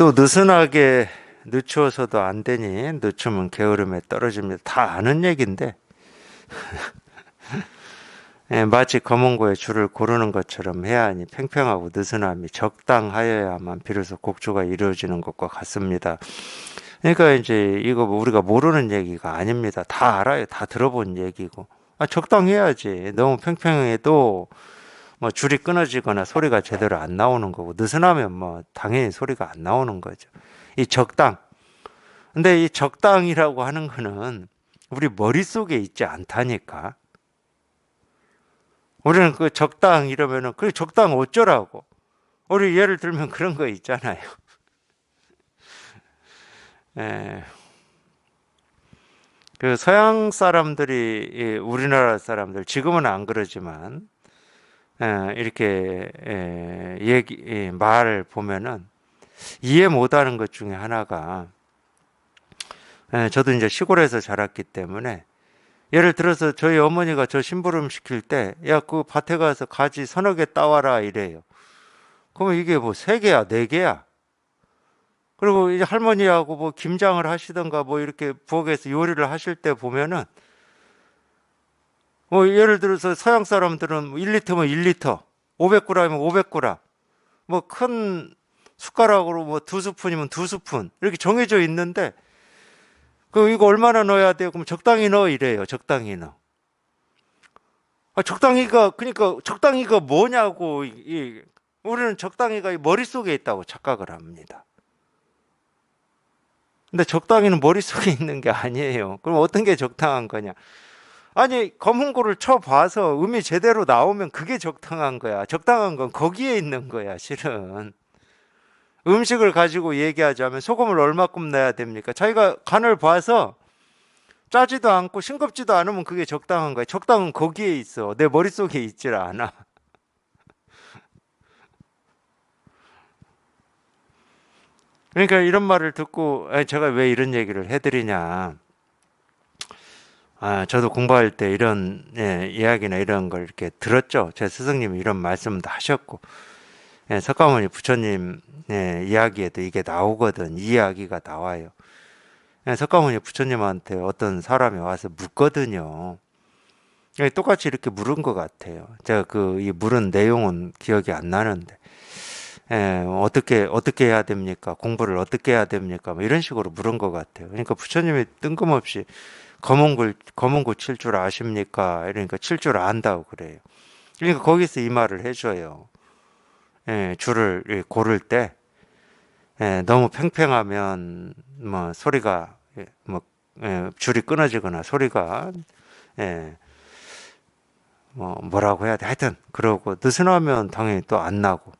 또 느슨하게 늦추어서도 안 되니 늦추면 게으름에 떨어집니다. 다 아는 얘기인데 예, 마치 검은고에 줄을 고르는 것처럼 해야 하니 팽팽하고 느슨함이 적당하여야만 비로소 곡조가 이루어지는 것과 같습니다. 그러니까 이제 이거 뭐 우리가 모르는 얘기가 아닙니다. 다 알아요. 다 들어본 얘기고. 아, 적당해야지. 너무 팽팽해도 뭐 줄이 끊어지거나 소리가 제대로 안 나오는 거고 느슨하면 뭐 당연히 소리가 안 나오는 거죠. 이 적당. 근데 이 적당이라고 하는 거는 우리 머릿속에 있지 않다니까. 우리는 그 적당 이러면은 그 적당 어쩌라고. 우리 예를 들면 그런 거 있잖아요. 예. 그 서양 사람들이 이 우리나라 사람들 지금은 안 그러지만 예, 이렇게 예, 얘기 예, 말을 보면은 이해 못하는 것 중에 하나가 예, 저도 이제 시골에서 자랐기 때문에 예를 들어서 저희 어머니가 저 심부름 시킬 때 야 그 밭에 가서 가지 서너 개 따와라 이래요. 그러면 이게 뭐 세 개야 네 개야? 그리고 이제 할머니하고 뭐 김장을 하시던가 뭐 이렇게 부엌에서 요리를 하실 때 보면은 뭐 예를 들어서 서양 사람들은 1리터면 1리터, 500g이면 500g, 뭐 큰 숟가락으로 뭐 두 스푼이면 두 스푼 이렇게 정해져 있는데 그 이거 얼마나 넣어야 돼요? 그럼 적당히 넣어 이래요. 적당히 넣어. 아, 적당히가 그러니까 적당히가 뭐냐고 이, 이, 우리는 적당히가 이 머릿속에 있다고 착각을 합니다. 근데 적당히는 머릿속에 있는 게 아니에요. 그럼 어떤 게 적당한 거냐? 아니, 검은고를 쳐봐서 음이 제대로 나오면 그게 적당한 거야. 적당한 건 거기에 있는 거야, 실은. 음식을 가지고 얘기하자면 소금을 얼마큼 넣어야 됩니까? 자기가 간을 봐서 짜지도 않고 싱겁지도 않으면 그게 적당한 거야. 적당은 거기에 있어. 내 머릿속에 있질 않아. 그러니까 이런 말을 듣고 제가 왜 이런 얘기를 해드리냐. 아, 저도 공부할 때 이런 예, 이야기나 이런 걸 이렇게 들었죠. 제 스승님이 이런 말씀도 하셨고, 예, 석가모니 부처님 예, 이야기에도 이게 나오거든. 이 이야기가 나와요. 예, 석가모니 부처님한테 어떤 사람이 와서 묻거든요. 예, 똑같이 이렇게 물은 것 같아요. 제가 그 이 물은 내용은 기억이 안 나는데. 예, 어떻게 어떻게 해야 됩니까? 공부를 어떻게 해야 됩니까? 뭐 이런 식으로 물은 것 같아요. 그러니까 부처님이 뜬금없이 검은 글 검은고 칠줄 아십니까? 이러니까 칠 줄 안다고 그래요. 그러니까 거기서 이 말을 해줘요. 예, 줄을 이 고를 때 예, 너무 팽팽하면 뭐 소리가 예, 뭐 예, 줄이 끊어지거나 소리가 예, 뭐 뭐라고 해야 돼? 하여튼 그러고 느슨하면 당연히 또 안 나고 예,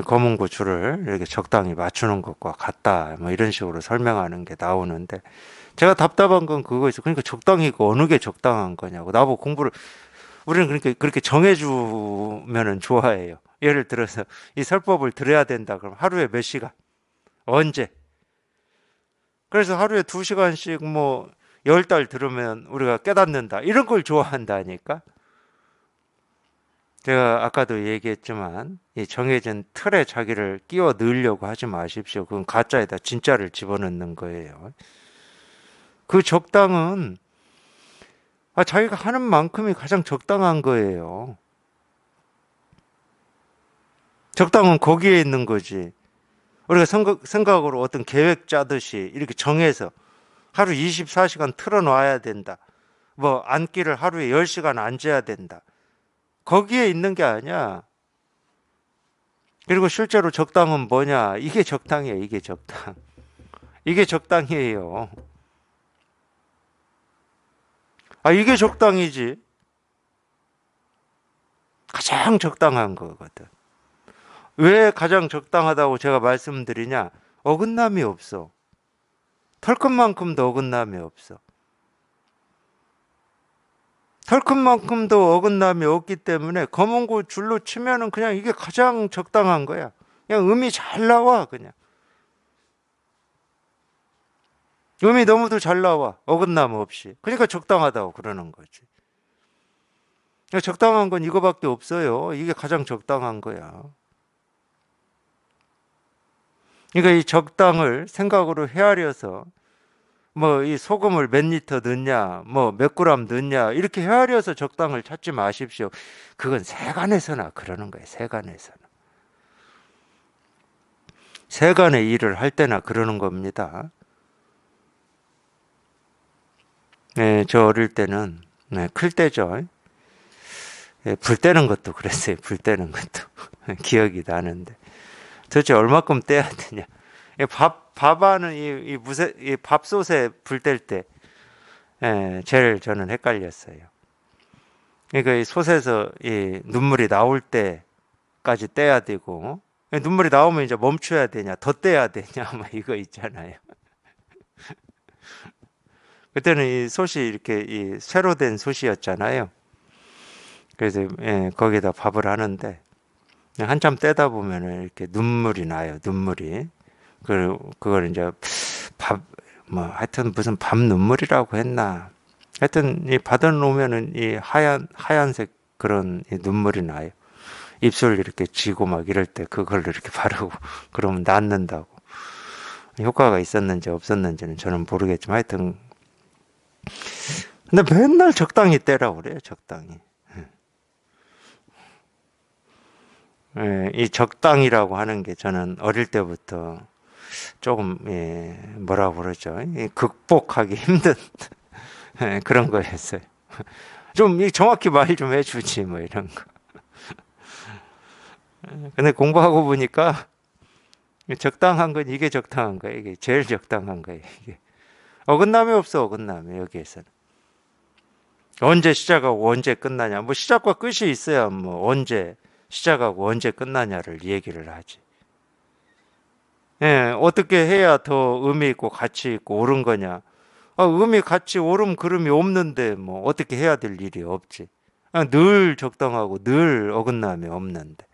검은 고추를 이렇게 적당히 맞추는 것과 같다. 뭐 이런 식으로 설명하는 게 나오는데 제가 답답한 건 그거였어. 그러니까 적당히 그 어느 게 적당한 거냐고. 나보고 공부를 우리는 그러니까 그렇게 정해주면은 좋아해요. 예를 들어서 이 설법을 들어야 된다. 그럼 하루에 몇 시간? 언제? 그래서 하루에 두 시간씩 뭐 열 달 들으면 우리가 깨닫는다. 이런 걸 좋아한다니까. 제가 아까도 얘기했지만 이 정해진 틀에 자기를 끼워 넣으려고 하지 마십시오. 그건 가짜에다 진짜를 집어넣는 거예요. 그 적당은 아, 자기가 하는 만큼이 가장 적당한 거예요. 적당은 거기에 있는 거지. 우리가 생각, 생각으로 어떤 계획 짜듯이 이렇게 정해서 하루 24시간 틀어놔야 된다. 뭐 앉기를 하루에 10시간 앉아야 된다. 거기에 있는 게 아니야. 그리고 실제로 적당은 뭐냐? 이게 적당이에요. 이게 적당. 이게 적당이에요. 아, 이게 적당이지. 가장 적당한 거거든. 왜 가장 적당하다고 제가 말씀드리냐? 어긋남이 없어. 털끝만큼도 어긋남이 없어. 털큰만큼도 어긋남이 없기 때문에 검은고 줄로 치면은 그냥 이게 가장 적당한 거야. 그냥 음이 잘 나와 그냥. 음이 너무도 잘 나와 어긋남 없이. 그러니까 적당하다고 그러는 거지. 적당한 건 이거밖에 없어요. 이게 가장 적당한 거야. 그러니까 이 적당을 생각으로 헤아려서 뭐 이 소금을 몇 리터 넣냐, 뭐 몇 그램 넣냐 이렇게 헤아려서 적당을 찾지 마십시오. 그건 세간에서나 그러는 거예요. 세간에서나. 세간의 일을 할 때나 그러는 겁니다. 네, 저 어릴 때는 네, 클 때죠. 예, 불 때는 것도 그랬어요. 불 때는 것도 기억이 나는데 도대체 얼마큼 떼야 되냐? 이밥 밥하는 이, 이 무쇠 이 밥솥에 불 뗄 때 예, 제일 저는 헷갈렸어요. 그러니까 이 솥에서 이 눈물이 나올 때까지 떼야 되고 예, 눈물이 나오면 이제 멈춰야 되냐, 더 떼야 되냐, 뭐 이거 있잖아요. 그때는 이 솥이 이렇게 이 쇠로 된 솥이었잖아요. 그래서 예, 거기다 밥을 하는데 한참 떼다 보면은 이렇게 눈물이 나요. 눈물이. 그 그걸 이제 밥 뭐 하여튼 무슨 밥 눈물이라고 했나. 하여튼 이 받아 놓으면은 이 하얀 하얀색 그런 이 눈물이 나요. 입술 이렇게 쥐고 막 이럴 때 그걸 이렇게 바르고 그러면 낫는다고. 효과가 있었는지 없었는지는 저는 모르겠지만 하여튼 근데 맨날 적당히 떼라 그래요. 적당히. 예, 이 적당이라고 하는 게 저는 어릴 때부터 조금 예, 뭐라 그러죠? 이 극복하기 힘든 예, 그런 거였어요. 좀이 정확히 말 좀 해주지 뭐 이런 거. 예, 근데 공부하고 보니까 적당한 건 이게 적당한 거예요. 이게 제일 적당한 거예요. 이게 어긋남이 없어 어긋남이 여기에서는. 언제 시작하고 언제 끝나냐? 뭐 시작과 끝이 있어야 뭐 언제 시작하고 언제 끝나냐를 얘기를 하지. 예, 어떻게 해야 더 의미 있고 가치 있고 옳은 거냐? 아, 의미, 가치, 옳음, 그름이 없는데 뭐 어떻게 해야 될 일이 없지. 아, 늘 적당하고 늘 어긋남이 없는데.